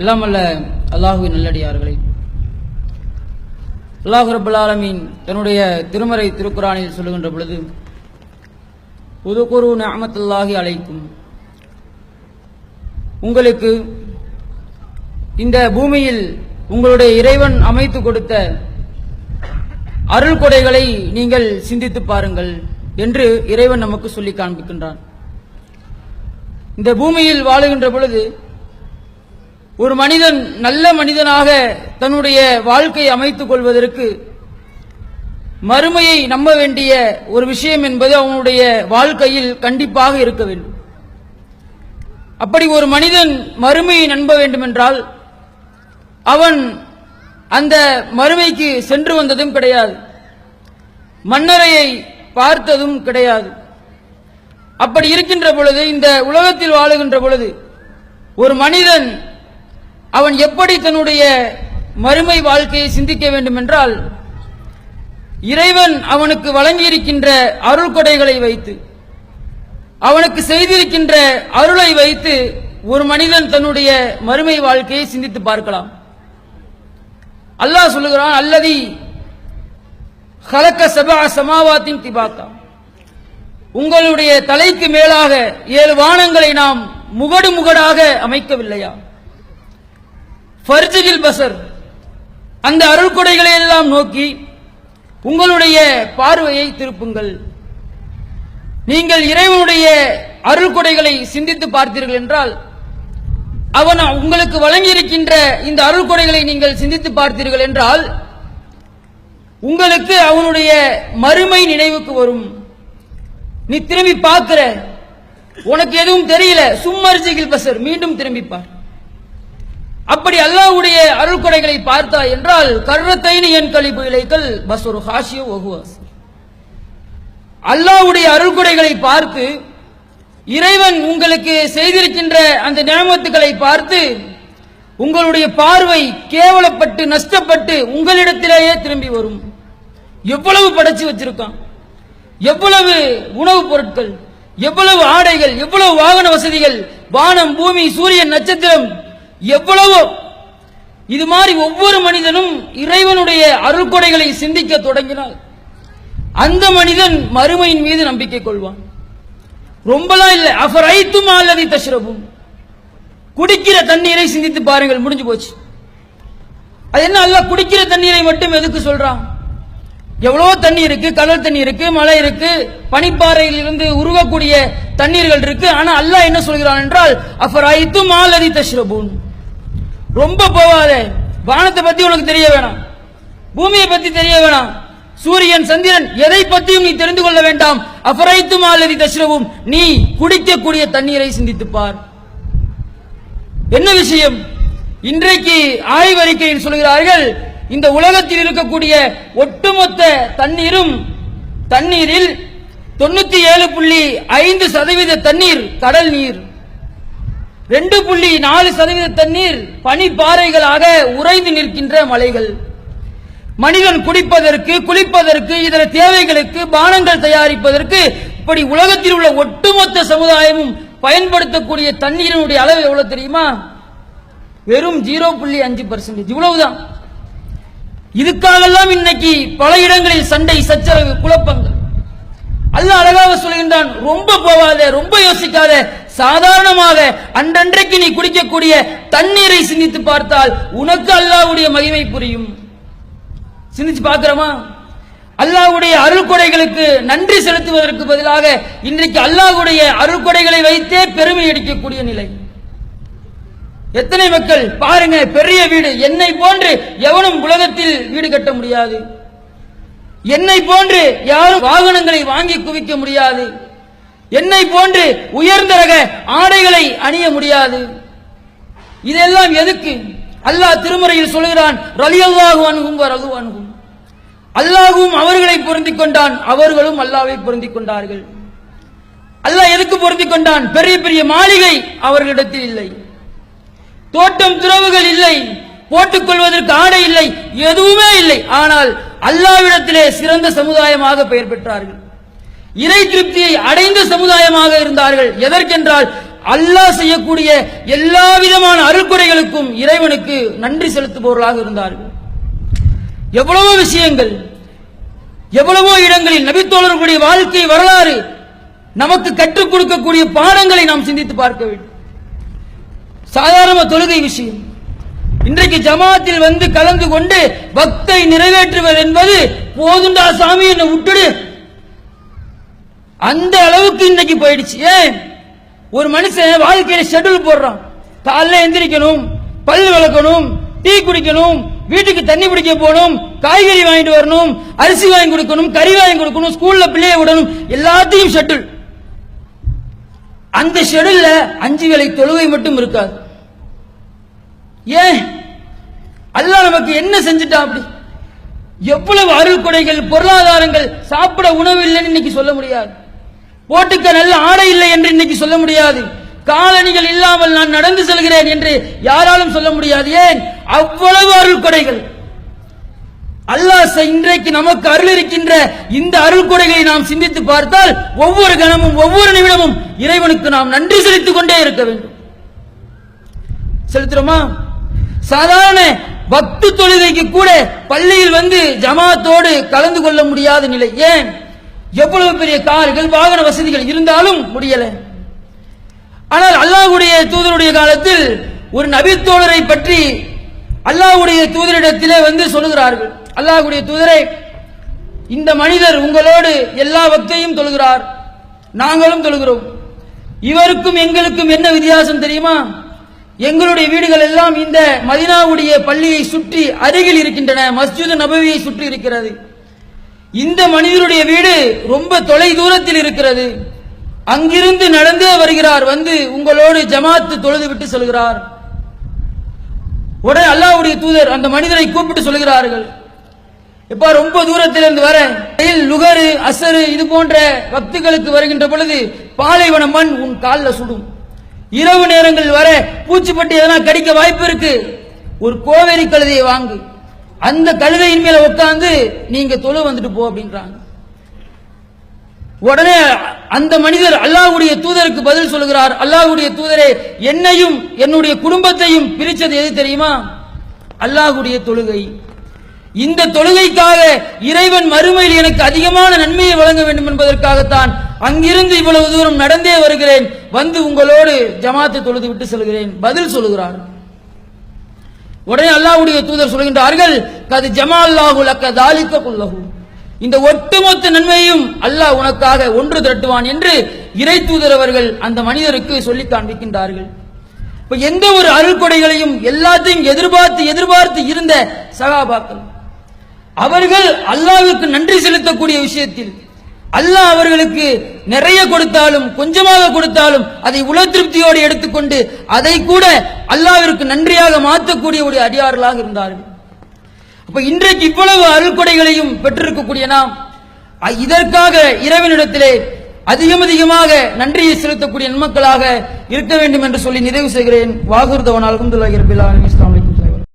எல்லாம் அல்ல அல்லாஹுவின் நல்லடியார்களே. அல்லாஹு ரபுல் ஆலமீன் தன்னுடைய திருமறை திருக்குறானில் சொல்லுகின்ற பொழுது உதுகுரு நிஅமத்துல்லாஹி அழைக்கும் உங்களுக்கு இந்த பூமியில் உங்களுடைய இறைவன் அமைத்து கொடுத்த அருள் கொடைகளை நீங்கள் சிந்தித்து பாருங்கள் என்று இறைவன் நமக்கு சொல்லி காண்பிக்கின்றான். இந்த பூமியில் வாழுகின்ற பொழுது ஒரு மனிதன் நல்ல மனிதனாக தன்னுடைய வாழ்க்கை அமைத்துக் கொள்வதற்கு மறுமையை நம்ப வேண்டிய ஒரு விஷயம் என்பது அவனுடைய வாழ்க்கையில் கண்டிப்பாக இருக்க வேண்டும். அப்படி ஒரு மனிதன் மறுமையை நம்ப வேண்டுமென்றால் அவன் அந்த மறுமைக்கு சென்று வந்ததும் கிடையாது. மன்னரையை பார்த்ததும் கிடையாது. அப்படி இருக்கின்ற பொழுது இந்த உலகத்தில் வாழுகின்ற பொழுது ஒரு மனிதன் அவன் எப்படி தன்னுடைய மறுமை வாழ்க்கையை சிந்திக்க வேண்டும் என்றால் இறைவன் அவனுக்கு வழங்கியிருக்கின்ற அருள் கொடைகளை வைத்து அவனுக்கு செய்திருக்கின்ற அருளை வைத்து ஒரு மனிதன் தன்னுடைய மறுமை வாழ்க்கையை சிந்தித்து பார்க்கலாம். அல்லாஹ் சொல்லுகிறான் அல்லதி ஹலக்க சபா சமாவாத்தின் திபாக்கா உங்களுடைய தலைக்கு மேலாக ஏழு வானங்களை நாம் முகடு முகடாக அமைக்கவில்லையா? ஃபர்ஜிகில் பசர். அந்த அருள்கொடைகளை எல்லாம் நோக்கி உங்களுடைய பார்வையை திருப்புங்கள். நீங்கள் இறைவனுடைய அருள்கொடைகளை சிந்தித்து பார்த்தீர்கள் என்றால் அவன் உங்களுக்கு வழங்கியிருக்கின்ற இந்த அருள்கொடைகளை நீங்கள் சிந்தித்து பார்த்தீர்கள் என்றால் உங்களுக்கு அவனுடைய மறுமை நினைவுக்கு வரும். நீ திரும்பி பார்க்கிற. உனக்கு எதுவும் தெரியல. சும்மர்ஜிகில் பசர் மீண்டும் திரும்பி அப்படி அப்படி அல்லாஹ்வுடைய அருள்கொடைகளை பார்த்தாய் என்றால் கர்ணத்தைனி என் கழிப்பு இலைகள் பஸ்வரு ஹாஷியோ ஒகுவாஸ் அல்லாஹ்வுடைய அருள்கொடைகளை பார்த்து இறைவன் உங்களுக்கு செய்திருக்கின்ற அந்த நியமத்துக்களை பார்த்து உங்களுடைய பார்வை கேவலப்பட்டு நஷ்டப்பட்டு உங்களிடத்திலேயே திரும்பி வரும். எவ்வளவு படைச்சு வச்சிருக்கான்? எவ்வளவு உணவுப் பொருட்கள் எவ்வளவு ஆடைகள் எவ்வளவு வாகன வசதிகள் வானம் பூமி சூரியன் நட்சத்திரம் எவ்வளவோ? இது மாதிரி ஒவ்வொரு மனிதனும் இறைவனுடைய அருள்கொடைகளை சிந்திக்க தொடங்கினால் அந்த மனிதன் மறுமையின் மீது நம்பிக்கை கொள்வான். ரொம்பலாம் இல்லை. அஃபர் ஐத்தும் அல்லது தஷ்ரபும். குடிக்கிற தண்ணீரை சிந்தித்து பாருங்கள் முடிஞ்சு போச்சு. அது என்ன அல்ல குடிக்கிற தண்ணீரை மட்டும் எதுக்கு சொல்றான்? எவ்வளவோ தண்ணி இருக்கு கடல் தண்ணி இருக்கு மழை இருக்கு பனிப்பாறையில் இருந்து உருவக்கூடிய தண்ணீர்கள் இருக்கு. ஆனா அல்லாஹ் என்ன சொல்கிறான் என்றால் அஃபர் ஐத்தும் அல்லது தஷ்ரபுன் ரொம்ப போவாதே. வானத்தை பத்தி உனக்கு தெரிய வேணாம். பூமியை பத்தி தெரிய வேணாம். சூரியன் சந்திரன் எதை பத்தியும் நீ தெரிந்து கொள்ள வேண்டாம். அபரைத்தும் அல்லது தஷ்ரவும் நீ குடிக்கக்கூடிய தண்ணீரை சிந்தித்து பார். என்ன விஷயம்? இன்றைக்கு ஆய்வறிக்கையில் சொல்கிறார்கள் இந்த உலகத்தில் இருக்கக்கூடிய ஒட்டுமொத்த தண்ணீரும் தண்ணீரில் தொண்ணூத்தி ஏழு புள்ளி ஐந்து சதவீத தண்ணீர் கடல் நீர். ரெண்டு புள்ளி நாலு சதவீத தண்ணீர் பனிப்பாறைகளாக உறைந்து நிற்கின்ற மலைகள். மனிதன் குடிப்பதற்கு குளிப்பதற்கு இதர தேவைகளுக்கு பானங்கள் தயாரிப்பதற்கு இப்படி உலகத்தில் உள்ள ஒட்டுமொத்த சமுதாயமும் பயன்படுத்தக்கூடிய தண்ணீரினுடைய அளவு எவ்வளவு தெரியுமா? வெறும் ஜீரோ புள்ளி அஞ்சு பர்சன்டேஜ் இவ்வளவுதான். இதுக்காகலாம் இன்னைக்கு பல இடங்களில் சண்டை சச்சரவு குழப்பங்கள். அல்ல அழகாக சொல்கின்றான் ரொம்ப போவாத ரொம்ப யோசிக்காத சாதாரணமாக அன்றன்றைக்கு நீ குடிக்கக்கூடிய தண்ணீரை சிந்தித்து பார்த்தால் உனக்கு அல்லாஹ்வுடைய மகிமை புரியும். சிந்திச்சு பார்க்கிறோமா? அல்லாவுடைய அருள்கொடைகளுக்கு நன்றி செலுத்துவதற்கு பதிலாக இன்றைக்கு அல்லாவுடைய அருள்கொடைகளை வைத்தே பெருமை அடிக்கக்கூடிய நிலை. எத்தனை மக்கள் பாருங்க பெரிய வீடு என்னை போன்று எவனும் உலகத்தில் வீடு கட்ட முடியாது. என்னை போன்று யாரும் வாகனங்களை வாங்கி குவிக்க முடியாது. என்னை போன்று உயர்ந்த ரக ஆடைகளை அணிய முடியாது. இதெல்லாம் எதுக்கு? அல்லாஹ் திருமறையில் சொல்கிறான் ரலியல்லாஹு அணுகும் வரது அணுகும் அல்லாஹும் அவர்களை பொருந்திக் கொண்டான் அவர்களும் அல்லாவை பொருந்திக் கொண்டார்கள். அல்லாஹ் எதுக்கு பொருந்திக் கொண்டான்? பெரிய பெரிய மாளிகை அவர்களிடத்தில் இல்லை. தோட்டம் துறவுகள் இல்லை. போட்டுக் கொள்வதற்கு ஆடை இல்லை. எதுவுமே இல்லை. ஆனால் அல்லாவிடத்திலே சிறந்த சமுதாயமாக பெயர் பெற்றார்கள். இறை திருப்தியை அடைந்த சமுதாயமாக இருந்தார்கள். எதற்கென்றால் அல்லாஹ் செய்யக்கூடிய எல்லா விதமான அருள்குறைகளுக்கும் இறைவனுக்கு நன்றி செலுத்துபவர்களாக இருந்தார்கள். எவ்வளவோ விஷயங்கள் எவ்வளவோ இடங்களில் நபித்தோழர்களுடைய வாழ்க்கை வரலாறு நமக்கு கற்றுக் கொடுக்கக்கூடிய பாடங்களை நாம் சிந்தித்து பார்க்க வேண்டும். சாதாரண தொழுகை விஷயம். இன்றைக்கு ஜமாத்தில் வந்து கலந்து கொண்டு பக்தை நிறைவேற்றுவது என்பது போதுண்டா சாமி என்ன விட்டுடு. அந்த அளவுக்கு இன்னைக்கு போயிடுச்சு. ஏன்? ஒரு மனுஷன் வாழ்க்கையில ஷெட்யூல் போடுறான். காலைல எந்திரிக்கணும் பல் விளக்கணும் டீ குடிக்கணும் வீட்டுக்கு தண்ணி பிடிக்க போகணும் காய்கறி வாங்கிட்டு வரணும் அரிசி வாங்கி கொடுக்கணும் கறி வாங்கி கொடுக்கணும் ஸ்கூல்ல பிள்ளைய விடணும் எல்லாத்தையும் ஷெட்யூல் அந்த ஷெட்யூல்ல அஞ்சு வேலை தொழுகை மட்டும் இருக்காது. ஏன்? அல்ல நமக்கு என்ன செஞ்சுட்டான் அப்படி? எவ்வளவு அருள் கொடைகள் பொருளாதாரங்கள் சாப்பிட உணவு இல்லைன்னு இன்னைக்கு சொல்ல முடியாது. போட்டுக்க நல்ல ஆடை இல்லை என்று இன்னைக்கு சொல்ல முடியாது. காலணிகள் இல்லாமல் நான் நடந்து செல்கிறேன் என்று யாராலும் சொல்ல முடியாது. ஏன்? அவ்வளவு அருள் கொடைகள். அல்லாஹ் இன்றைக்கு நமக்கு அருள் இருக்கின்ற இந்த அருள் கொடைகளை நாம் சிந்தித்து பார்த்தால் ஒவ்வொரு கணமும் ஒவ்வொரு நிமிடமும் இறைவனுக்கு நாம் நன்றி செலுத்திக் கொண்டே இருக்க வேண்டும். செலுத்துறோமா? சாதாரண பக்து தொழுகைக்கு கூட பள்ளியில் வந்து ஜமாத்தோடு கலந்து கொள்ள முடியாத நிலை. ஏன்? எவ்வளவு பெரிய கார்கள் வாகன வசதிகள் இருந்தாலும் முடியல. ஆனால் அல்லாஹுடைய தூதருடைய காலத்தில் ஒரு நபித்தோழரை பற்றி அல்லாஹுடைய தூதரிடத்திலே வந்து சொல்லுகிறார்கள். அல்லாஹ்வுடைய தூதரை இந்த மனிதர் உங்களோடு எல்லா பக்தையும் தொழுகிறார். நாங்களும் தொழுகிறோம். இவருக்கும் எங்களுக்கும் என்ன வித்தியாசம் தெரியுமா? எங்களுடைய வீடுகள் எல்லாம் இந்த மதினாவுடைய பள்ளியை சுற்றி அருகில் இருக்கின்றன மஸ்ஜித் நபவியை சுற்றி இருக்கிறது. இந்த மனிதருடைய வீடு ரொம்ப தொலை தூரத்தில் இருக்கிறது. அங்கிருந்து நடந்தே வருகிறார் வந்து உங்களோடு ஜமாத்து தொழுது விட்டு சொல்கிறார். உடனே அல்லாஹ்வுடைய தூதர் அந்த மனிதரை கூப்பிட்டு சொல்கிறார்கள். இப்ப ரொம்ப தூரத்தில் இருந்து வர லுகரு அசரு இது போன்ற பக்திகளுக்கு வருகின்ற பொழுது பாலைவன மண் உன் காலில் சுடும். இரவு நேரங்கள் வர பூச்சிப்பட்டு எதனா கடிக்க வாய்ப்பு இருக்கு? ஒரு கோவேரி கழுதையை வாங்கு. அந்த கழுதையின் மேல உட்காந்து நீங்க தொழு வந்துட்டு போ அப்படின்றாங்க. உடனே அந்த மனிதர் அல்லாஹ்வுடைய தூதருக்கு பதில் சொல்கிறார் அல்லாஹ்வுடைய தூதரே என்னையும் என்னுடைய குடும்பத்தையும் பிரிச்சது எது தெரியுமா? அல்லாஹ்வுடைய தொழுகை. இந்த தொழுகைக்காக இறைவன் மறுமையில் எனக்கு அதிகமான நன்மையை வழங்க வேண்டும் என்பதற்காகத்தான் அங்கிருந்து இவ்வளவு தூரம் நடந்தே வருகிறேன். வந்து உங்களோடு ஜமாத்தை தொழுது விட்டு செல்கிறேன். பதில் சொல்லுகிறார். உடனே அல்லாஹ்வுடைய தூதர் சொல்கின்றார்கள் கது ஜமால்லாஹு லக்க தாலிக்க குல்லஹு. இந்த ஒட்டுமொத்த நன்மையும் அல்லாஹ் உனக்காக ஒன்று திரட்டுவான் என்று இறை தூதர் அவர்கள் அந்த மனிதருக்கு சொல்லி காண்பிக்கின்றார்கள். இப்ப எந்த ஒரு அருள்கொடைகளையும் எல்லாத்தையும் எதிர்பார்த்து எதிர்பார்த்து இருந்த சகாபாக்கள் அவர்கள் அல்லாவிற்கு நன்றி செலுத்தக்கூடிய விஷயத்தில் அல்லாஹ் அவர்களுக்கு நிறைய கொடுத்தாலும் கொஞ்சமாக கொடுத்தாலும் அதை உல திருப்தியோடு எடுத்துக்கொண்டு அதை கூட அல்லாவிற்கு நன்றியாக மாற்றக்கூடிய ஒரு அடியார்களாக இருந்தார்கள். அப்ப இன்றைக்கு இவ்வளவு அருள்கொடைகளையும் பெற்றிருக்கக்கூடிய நாம் இதற்காக இரவினிடத்திலே அதிகம் அதிகமாக நன்றியை செலுத்தக்கூடிய நன்மக்களாக இருக்க வேண்டும் என்று சொல்லி நிறைவு செய்கிறேன். வாகுர்தவன் அலமதுல்லாஹி ரபில் ஆலமீன். இஸ்லாம்